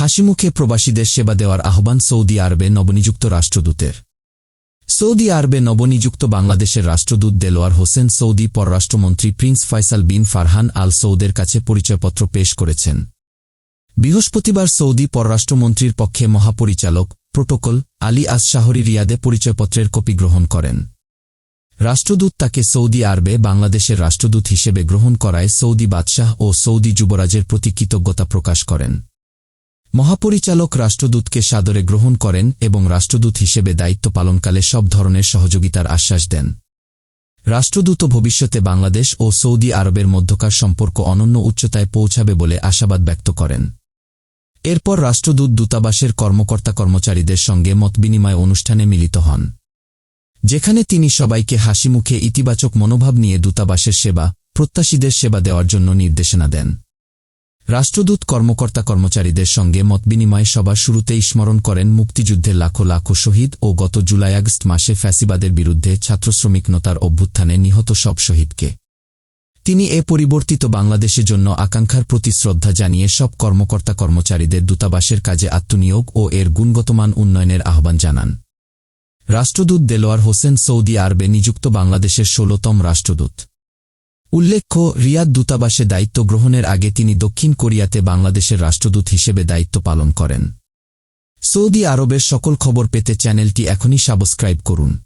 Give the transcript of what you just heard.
হাসিমুখে প্রবাসীদের সেবা দেওয়ার আহ্বান সৌদি আরবে নবনিযুক্ত রাষ্ট্রদূতের। সৌদি আরবে নবনিযুক্ত বাংলাদেশের রাষ্ট্রদূত দেলোয়ার হোসেন সৌদি পররাষ্ট্রমন্ত্রী prince Faisal bin Farhan Al সৌদের কাছে পরিচয়পত্র পেশ করেছেন। বৃহস্পতিবার সৌদি পররাষ্ট্রমন্ত্রীর পক্ষে মহাপরিচালক প্রোটোকল আলী আস শাহরি রিয়াদে পরিচয়পত্রের কপি গ্রহণ করেন। রাষ্ট্রদূত তাকে সৌদি আরবে বাংলাদেশের রাষ্ট্রদূত হিসেবে গ্রহণ করায় সৌদি বাদশাহ ও সৌদি যুবরাজের প্রতি কৃতজ্ঞতা প্রকাশ করেন। মহাপরিচালক রাষ্ট্রদূতকে সাদরে গ্রহণ করেন এবং রাষ্ট্রদূত হিসেবে দায়িত্ব পালনকালে সব ধরনের সহযোগিতার আশ্বাস দেন। রাষ্ট্রদূত ভবিষ্যতে বাংলাদেশ ও সৌদি আরবের মধ্যকার সম্পর্ক অনন্য উচ্চতায় পৌঁছাবে বলে আশাবাদ ব্যক্ত করেন। এরপর রাষ্ট্রদূত দূতাবাসের কর্মকর্তা কর্মচারীদের সঙ্গে মতবিনিময় অনুষ্ঠানে মিলিত হন। যেখানে তিনি সবাইকে হাসিমুখে ইতিবাচক মনোভাব নিয়ে দূতাবাসের সেবা, প্রত্যাশীদের সেবা দেওয়ার জন্য নির্দেশনা দেন। রাষ্ট্রদূত কর্মকর্তা কর্মচারীদের সঙ্গে মতবিনিময় সবার শুরুতেই স্মরণ করেন মুক্তিযুদ্ধের লাখো লাখো শহীদ ও গত জুলাই আগস্ট মাসে ফ্যাসিবাদের বিরুদ্ধে ছাত্রশ্রমিকনতার অভ্যুত্থানে নিহত সব শহীদকে। তিনি এ পরিবর্তিত বাংলাদেশের জন্য আকাঙ্ক্ষার প্রতি শ্রদ্ধা জানিয়ে সব কর্মকর্তা কর্মচারীদের দূতাবাসের কাজে আত্মনিয়োগ ও এর গুণগতমান উন্নয়নের আহ্বান জানান। রাষ্ট্রদূত দেলোয়ার হোসেন সৌদি আরবে নিযুক্ত বাংলাদেশের ষোলতম রাষ্ট্রদূত। উল্লেখ্য, রিয়াদ দূতাবাসে দায়িত্ব গ্রহণের আগে তিনি দক্ষিণ কোরিয়াতে বাংলাদেশের রাষ্ট্রদূত হিসেবে দায়িত্ব পালন করেন। সৌদি আরবের সকল খবর পেতে চ্যানেলটি এখনই সাবস্ক্রাইব করুন।